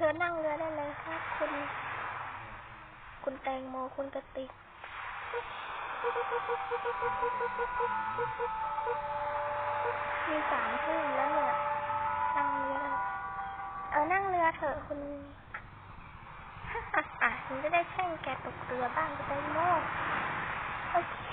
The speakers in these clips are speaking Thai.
ชิญนั่งเรือได้เลยครับ คุณ คุณแตงโมคุณกติกมีสามทุ่มแล้วเนี่ย นั่งเรือ เออนั่งเรือเถอะคุณอะฉันจะได้แช่งแกตกเรือบ้างคุณแตงโมโอเค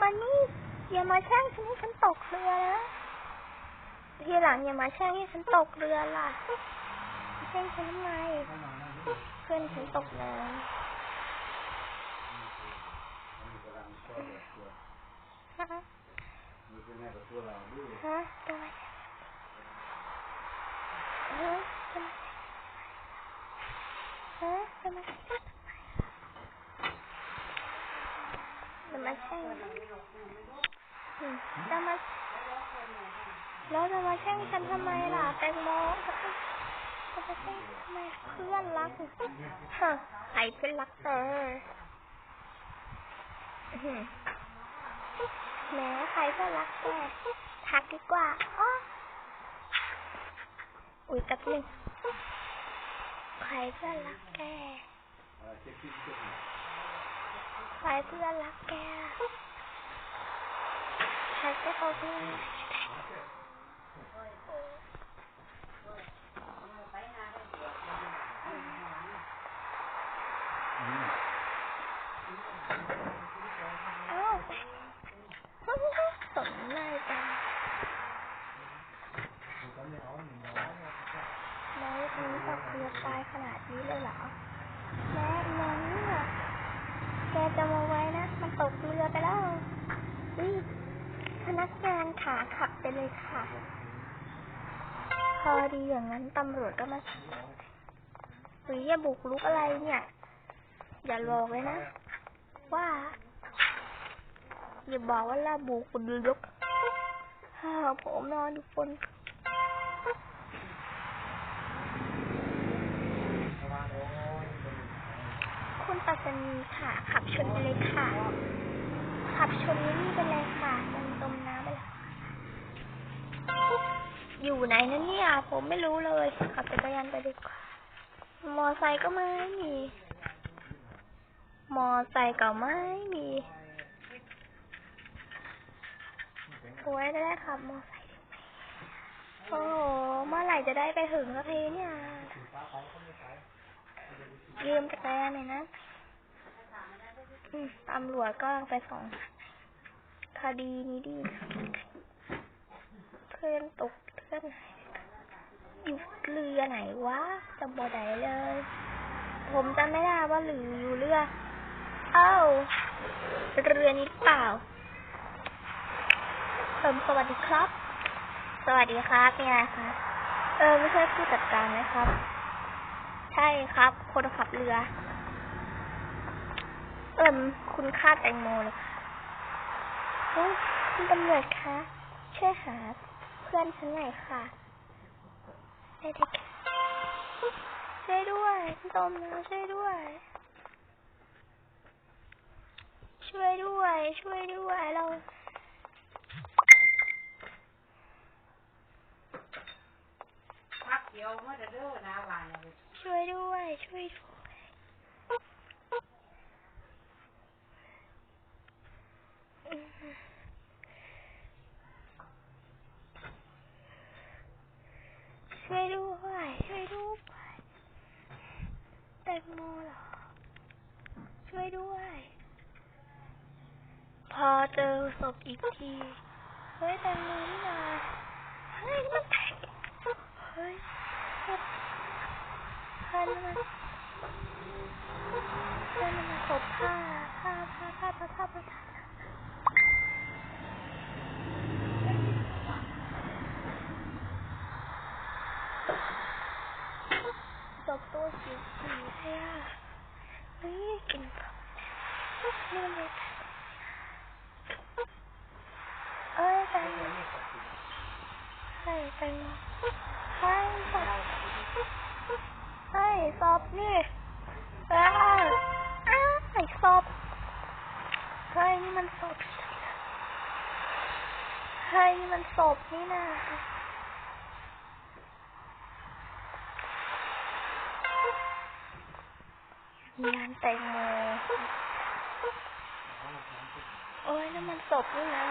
มานี่อย่ามาแช่งฉันให้ฉันตกเรือนะ ทีหลังอย่ามาแช่งให้ฉันตกเรือล่ะแช่งฉันทำไมเพื่อนฉันตกน้ำฮะฮะทำไมฮะทำไมฮะทำไมจะมแช่งอืมจะม แล้วจะมาแช่งฉันทำไมล่ะแตงโมจะไปจะไปแช่งทำไมเพื่อนรักฮะใครเพื่อนรักเธอแหม้ใครเพื่อนรักแกทักดีกว่าอ้ออุ้ยแป๊บนึงใครเพื่อนรักแกใครเพื่อนรักแกใครจะเอาเพื่อนเอ้าสนใจจังแล้วนี้ตกเรือตายขนาดนี้เลยเหรอแม่นอนเนี่ย แกจะมาไว้นะ มันตกเรือไปแล้วอุ๊ยพนักงานขาขับไปเลยค่ะ พอดีอย่างนั้นตำรวจก็มาหรืออย่าบุกลุกอะไรเนี่ย อย่าบอกเลยนะ ว่าอย่าบอกว่าลาบุกคุณลุกฮ่าผมนอนอยู่บน คุณปัสนีค่ะ ขับชนไปเลยค่ะ ขับชนนี่นี่ไปเลยค่ะมันจมน้ำไปแล้วอยู่ไหนนะเนี่ย ผมไม่รู้เลย ขับจักรยานไปดีกว่ามอไซค์ก็ไม่มี มอไซค์ก็ไม่มีโอ้ยจะได้ขับมอไซค์โอ้โห เมื่อไหร่จะได้ไปถึงสักทีเนี่ยยืมจักรยานหน่อยนะ ตำรวจก็ไปส่งคดีนี้ดี เพื่อนตกเพื่อนอยู่เรือไหนวะจำบ่ได้เลย ผมจำไม่ได้ว่าหรืออยู่เรือ เอ้า เรือนี้เปล่าเอิมสวัสดีครับ สวัสดีครับเป็นไงคะเออ ไม่ใช่ผู้จัดการนะครับ ใช่ครับ คนขับเรือ เอิมคุณค่าแตงโมเลยค่ะเฮ้ยคุณตำรวจคะช่วยหาเพื่อนฉันหน่อยค่ะได้ได้ค่ะช่วยด้วยพี่ตมนะช่วยด้วย ช่วยด้วย ช่วยด้วยเราพักเดียวเมื่อจะเด้อนะวานเนี่ยช่วยด้วย ช่วยด้วยช่วยด้วย ช่วยด้วยแตงโมเหรอ ช่วยด้วย พอเจอศพอีกที เฮ้ยแตงโมนี่นาเฮ้ยมันแตงเฮ้ยพันมันพันมันศพผ้าผ้าผ้าผ้าผ้าผ้าผ้าศพตัวสีสีเลยอะเเอ้ยไปไปไปไปสอบไปสอบนี่ไปอ้สอบไปนี่มันสอบไปนี่มันสอบนี่นะงานแต่งโม โอ้ยนั่นมันศพนี่นะ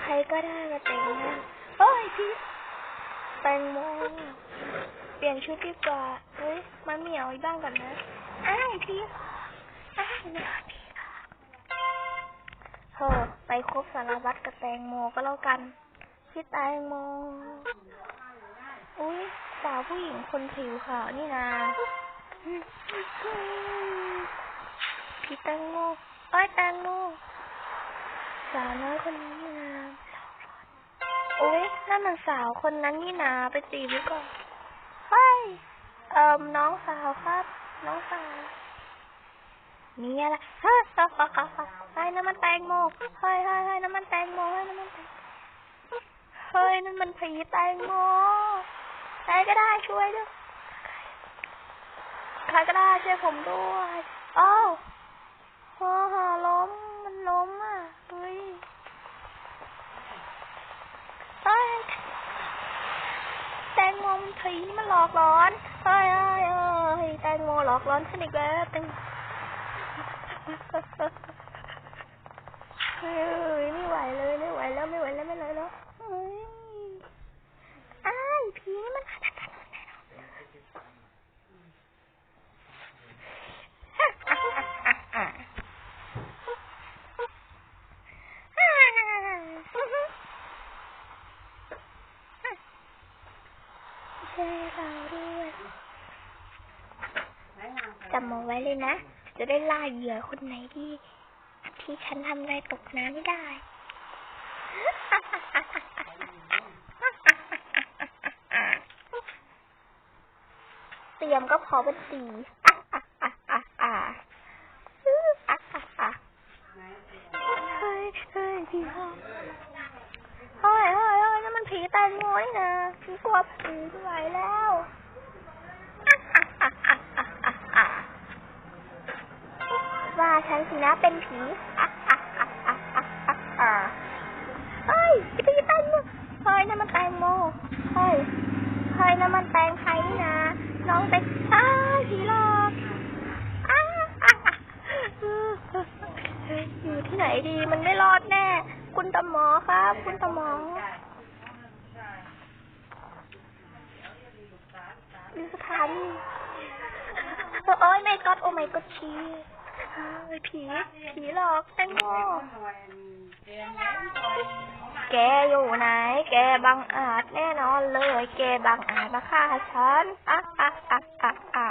ใครก็ได้มาแต่งงาโอ้ยพี่แตงโมเปลี่ยนชุดดีกว่าเฮ้ยมาเหมียวอีกบ้างก่อนนะอ้ายพี่ายเนี่อไปคบสารวัตรกับแตงโมก็แล้วกันพี่แตงโม อุ้ยสาวผู้หญิงคนผิวขาวนี่นะพี่แตงโมเอ้ยแตงโมสาวน้อยคนนี้นี่นะโอ้ยนั่นมันสาวคนนั้นนี่นาไปจีบดีก่อนเฮ้ยเอ่มน้องสาวครับ น้องสาว มีอะไรเฮ้ยเฮ้ยเฮ้ยเฮ้ยเฮ้นั่นมันแตงโมเฮ้ยเฮ้ยเฮ้ยนั่นมันแตงโมเฮ้ยนั่นมันแตงเฮ้ยนั่นมันผีแตงโมใครก็ได้ช่วยด้วยใครก็ได้ช่วยผมด้วยอ้าวโอ้โหล้มมันล้มอะเฮ้ยเฮ้ยแตงโมมันผีมันหลอกหลอนเฮ้ยเฮ้ยเฮ้ยแตงโมหลอกหลอนฉันอีกแล้วแตง ไม่ไหวเลยไม่ไหวแล้วไม่ไหวแล้วไม่ไหวแล้วอ้ายผีมันช่วยเราด้วยไหนจำเอาไว้เลยนะ จะได้ล่าเหยื่อคนไหนที่ ที่ฉันทำอะไรตกน้ำไม่ได้ เตรียมก็พอเป็นสีเฮ้ยเฮ้ยีเข้าเฮ้ยเฮ้ยเฮ้ยนั่นมันผีแตงโมนี่นะผีกลัวผีไม่ไหวแล้ว ว่าฉันสินะเป็นผีเฮ้ยผีแตงโมเฮ้ยนั่นมันแตงโมเฮ้ยเฮ้ยนั่นมันแตงไทยนี่นะน้องเป็นอ้าผีหลอกอ้าอยู่ที่ไหนดีมันไม่รอดแน่ คุณตาหมอครับ คุณตาหมอดูสถานีโอ้ยไม่กอดโอ้ไม่กอดชีเฮ้ย ผี ผีหลอกแตงโมแกอยู่ไหน แกบังอาจแน่นอนเลย แกบังอาจมาฆ่าฉันอะอะอะอะอะ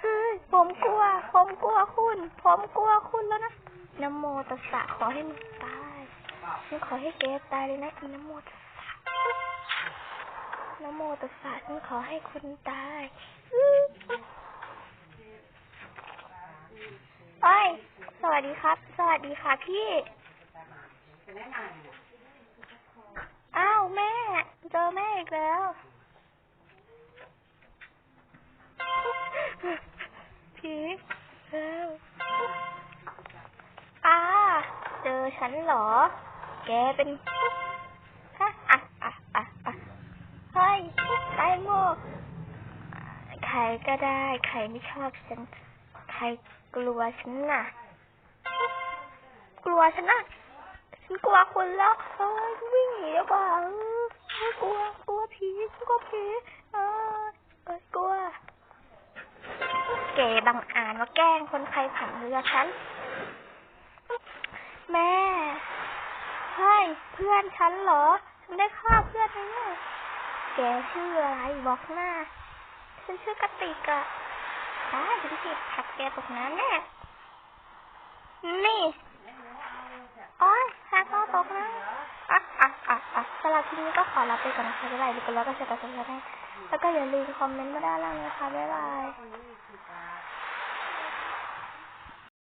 เฮ้ยผมกลัว ผมกลัวคุณ ผมกลัวคุณแล้วนะนโมตัสสะขอให้มึงตายฉันขอให้แกตายเลยนะอีนโมตัสสะนโมตัสสะฉันขอให้คุณตายเอ้ย ส วัสดีครับ สวัสดีค่ะพี่ อ้าวแม่ เจอแม่อีกแล้ว ผีแล้วอ้าเจอฉันเหรอ แกเป็นฮะอะอะอะอะเฮ้ยไตงโมใครก็ได้ ใครไม่ชอบฉัน ใครกลัวฉันน่ะ กลัวฉันน่ะฉันกลัวคุณแล้วเอ้ยวิ่งหนีดีกว่าเออฉันกลัวกลัวผีฉันกลัวผีเออเอ้ยกลัว เก๋บังอาจมาแกล้งคนใครผ่านเรือฉัน แม่ใช่เพื่อนฉันเหรอฉันได้ฆ่าเพื่อนฉันเนี่ยแกชื่ออะไรบอกหน้าฉันชื่อกติกอะได้ฉันจิบผักแกตกน้ำแน่นี่ โอ้ยแฮกก็ตกนะอะอะอะอะสำหรับที่นี้ก็ขอลาไปก่อนนะคะบ๊ายบายดูกันแล้วก็เจอกันใหม่แล้วก็อย่าลืมคอมเมนต์มาด้านล่างนะคะบ๊ายบาย